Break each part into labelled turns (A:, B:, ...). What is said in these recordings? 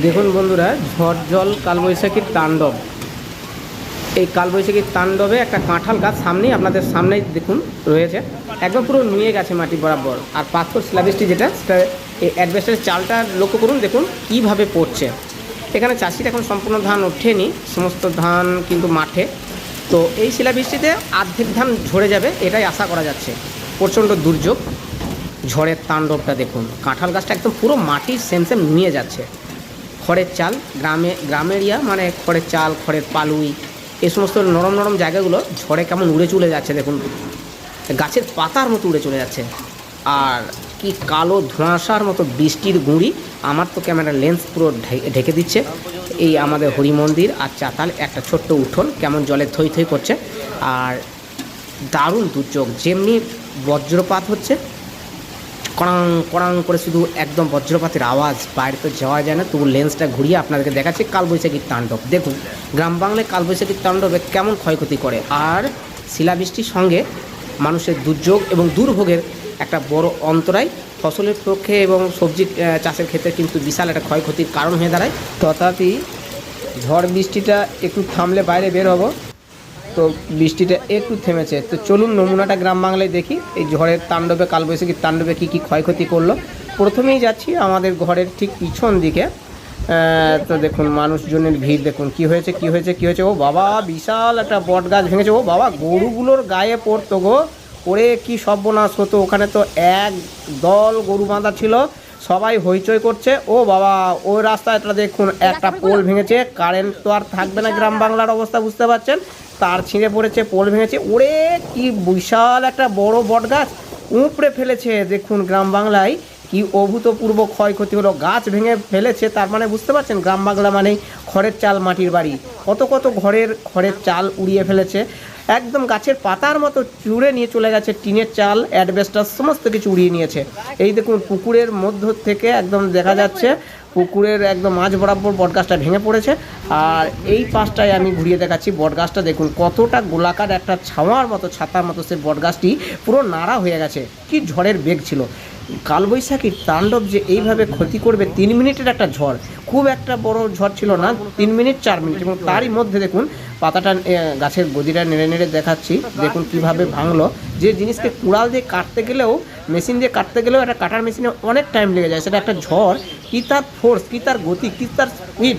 A: দেখুন বন্ধুরা, ঝড় জল কালবৈশাখীর তাণ্ডব। এই কালবৈশাখীর তাণ্ডবে একটা কাঁঠাল গাছ সামনেই, আপনাদের সামনেই দেখুন রয়েছে। একদম পুরো নুয়ে গেছে মাটি বরাবর। আর পাথর স্ল্যাবিসটি যেটা, সেটা এই অ্যাডভেস্টারের চালটা লক্ষ্য করুন, দেখুন কীভাবে পড়ছে। এখানে চাষির এখন সম্পূর্ণ ধান ওঠেনি, সমস্ত ধান কিন্তু মাঠে। তো এই শিলাবৃষ্টিতে আর্ধেক ধান ঝরে যাবে, এটাই আশা করা যাচ্ছে। প্রচণ্ড দুর্যোগ, ঝড়ের তাণ্ডবটা দেখুন। কাঁঠাল গাছটা একদম পুরো মাটির সেম সেম নিয়ে যাচ্ছে। খড়ের চাল, গ্রামে গ্রাম এরিয়া মানে খড়ের চাল, খড়ের পালুই এই সমস্ত নরম নরম জায়গাগুলো ঝড়ে কেমন উড়ে চলে যাচ্ছে দেখুন। গাছের পাতার মতো উড়ে চলে যাচ্ছে। আর কি কালো ধোঁয়াশার মতো বৃষ্টির গুঁড়ি আমার তো ক্যামেরার লেন্স পুরো ঢেকে দিচ্ছে। এই আমাদের হরি মন্দির আর চাতাল একটা ছোট্ট উঠোন, কেমন জলে থই থই করছে। আর দারুণ দুর্যোগ, যেমনি বজ্রপাত হচ্ছে কড়াং কড়াং করে শুধু একদম বজ্রপাতের আওয়াজ বাইরে তো যাওয়া যায় না। তবু লেন্সটা ঘুরিয়ে আপনাদেরকে দেখাচ্ছি কালবৈশাখীর তাণ্ডব। দেখুন, গ্রাম বাংলায় কালবৈশাখীর তাণ্ডবে কেমন ক্ষয়ক্ষতি করে। আর শিলাবৃষ্টির সঙ্গে মানুষের দুর্যোগ এবং দুর্ভোগের একটা বড় অন্তরায় ফসলের পক্ষে এবং সবজি চাষের ক্ষেত্রে কিন্তু বিশাল একটা ক্ষয়ক্ষতির কারণ হয়ে দাঁড়ায়। তথাপি ঝড় বৃষ্টিটা একটু থামলে বাইরে বের হব। তো বৃষ্টিটা একটু থেমেছে। তো চলুন নমুনাটা গ্রাম বাংলায় দেখি। এই ঝড়ের তাণ্ডবে, কালবৈশাখীর তাণ্ডবে কী কী ক্ষয়ক্ষতি করল? প্রথমেই যাচ্ছি আমাদের ঘরের ঠিক পিছন দিকে। তো দেখুন, মানুষজনের ভিড় দেখুন। কি হয়েছে কি হয়েছে কি হয়েছে? ও বাবা, বিশাল একটা বট গাছ ভেঙেছে। ও বাবা, গরুগুলোর গায়ে পড়তো গো। পড়ে কি সর্বনাশ হতো। ওখানে তো এক দল গরু বাঁধা ছিল। সবাই হইচই করছে। ও বাবা ওই রাস্তায় এটা দেখুন একটা পোল ভেঙেছে। কারেন্ট তো আর থাকবে না গ্রাম বাংলার অবস্থা বুঝতে পারছেন? তার ছিঁড়ে পড়েছে পোল ভেঙেছে। ওরে কি বিশাল একটা বড় বট গাছ উপড়ে ফেলেছে দেখুন গ্রাম বাংলায়। কি অভূতপূর্ব ক্ষয়ক্ষতি হলো? গাছ ভেঙে ফেলেছে, তার মানে বুঝতে পারছেন? গ্রাম বাংলা মানেই খড়ের চাল, মাটির বাড়ি। কত কত ঘরের, খড়ের চাল উড়িয়ে ফেলেছে। একদম গাছের পাতার মতো চুড়ে নিয়ে চলে গেছে টিনের চাল অ্যাডবেস্টার সমস্ত কিছু উড়িয়ে নিয়েছে। এই দেখুন, পুকুরের মধ্য থেকে একদম দেখা যাচ্ছে, পুকুরের একদম মাঝ বরাবর বটগাছটা ভেঙে পড়েছে। আর এই পাশটায় আমি ঘুরিয়ে দেখাচ্ছি বটগাছটা। দেখুন, কতটা গোলাকার একটা ছাওয়ার মতো, ছাতার মতো সে বটগাছটি পুরো নাড়া হয়ে গেছে। কি ঝড়ের বেগ ছিল। কালবৈশাখীর তাণ্ডব যে এইভাবে ক্ষতি করবে, তিন মিনিটের একটা ঝড়। খুব একটা বড় ঝড় ছিল না, তিন মিনিট, চার মিনিট। এবং তারই মধ্যে দেখুন, পাতাটা গাছের গদিটা নেড়ে নেড়ে দেখাচ্ছি। দেখুন কীভাবে ভাঙলো। যে জিনিসকে কুড়াল দিয়ে কাটতে গেলেও, মেশিন দিয়ে কাটতে গেলেও একটা কাটার মেশিনে অনেক টাইম লেগে যায়। সেটা একটা ঝড়, কি তার ফোর্স কি তার গতি, কি তার স্পিড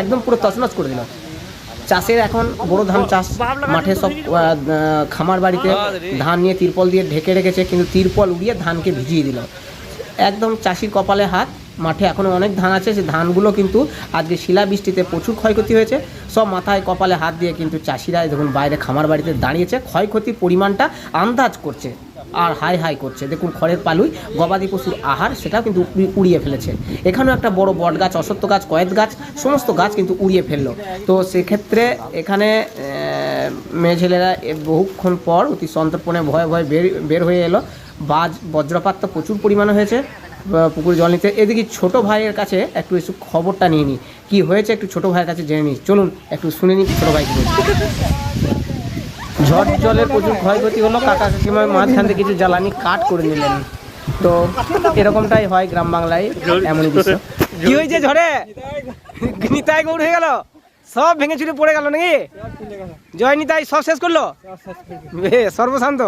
A: একদম পুরো তছনছ করে দিল। চাষের এখন বড় ধান চাষ মাঠে সব খামার বাড়িতে ধান নিয়ে তিরপল দিয়ে ঢেকে রেখেছে কিন্তু তিরপল উড়িয়ে ধানকে ভিজিয়ে দিল। একদম চাষির কপালে হাত মাঠে এখনও অনেক ধান আছে সে ধানগুলো কিন্তু আজকে শিলাবৃষ্টিতে প্রচুর ক্ষয়ক্ষতি হয়েছে। সব মাথায় কপালে হাত দিয়ে কিন্তু চাষিরা দেখুন বাইরে খামার বাড়িতে দাঁড়িয়েছে ক্ষয়ক্ষতির পরিমাণটা আন্দাজ করছে। আর হাই হাই করছে। দেখুন, খড়ের পালুই, গবাদি পশুর আহার, সেটাও কিন্তু উড়িয়ে ফেলেছে। এখানেও একটা বড় বট গাছ অসত্য গাছ কয়েদ গাছ, সমস্ত গাছ কিন্তু উড়িয়ে ফেলল। তো সেক্ষেত্রে এখানে মেয়ে ছেলেরা বহুক্ষণ পর অতি সন্তর্পণে ভয়ে ভয়ে বের বের হয়ে এলো। বাজ, বজ্রপাত তো প্রচুর পরিমাণে হয়েছে। পুকুরে জল নিতে। এদিকে ছোট ভাইয়ের কাছে একটু একটু খবরটা নিয়ে নিই কী হয়েছে একটু ছোট ভাইয়ের কাছে জেনে নিই চলুন, একটু শুনে নিই ছোট ভাই কি। ঝড় জলের প্রচুর ক্ষয়ক্ষতি হলো, কাকা কাকিমার মাঝখান থেকে কিছু জ্বালানি কাট করে নিলেন। তো এরকমটাই হয় গ্রাম বাংলায়, এমনই দৃশ্য। কি হয়েছে ঝড়ে? নিতাই গৌড় হয়ে গেল? সব ভেঙে চুরে পড়ে গেল নাকি? জয় নিতাই সব শেষ করল? সর্বশান্ত।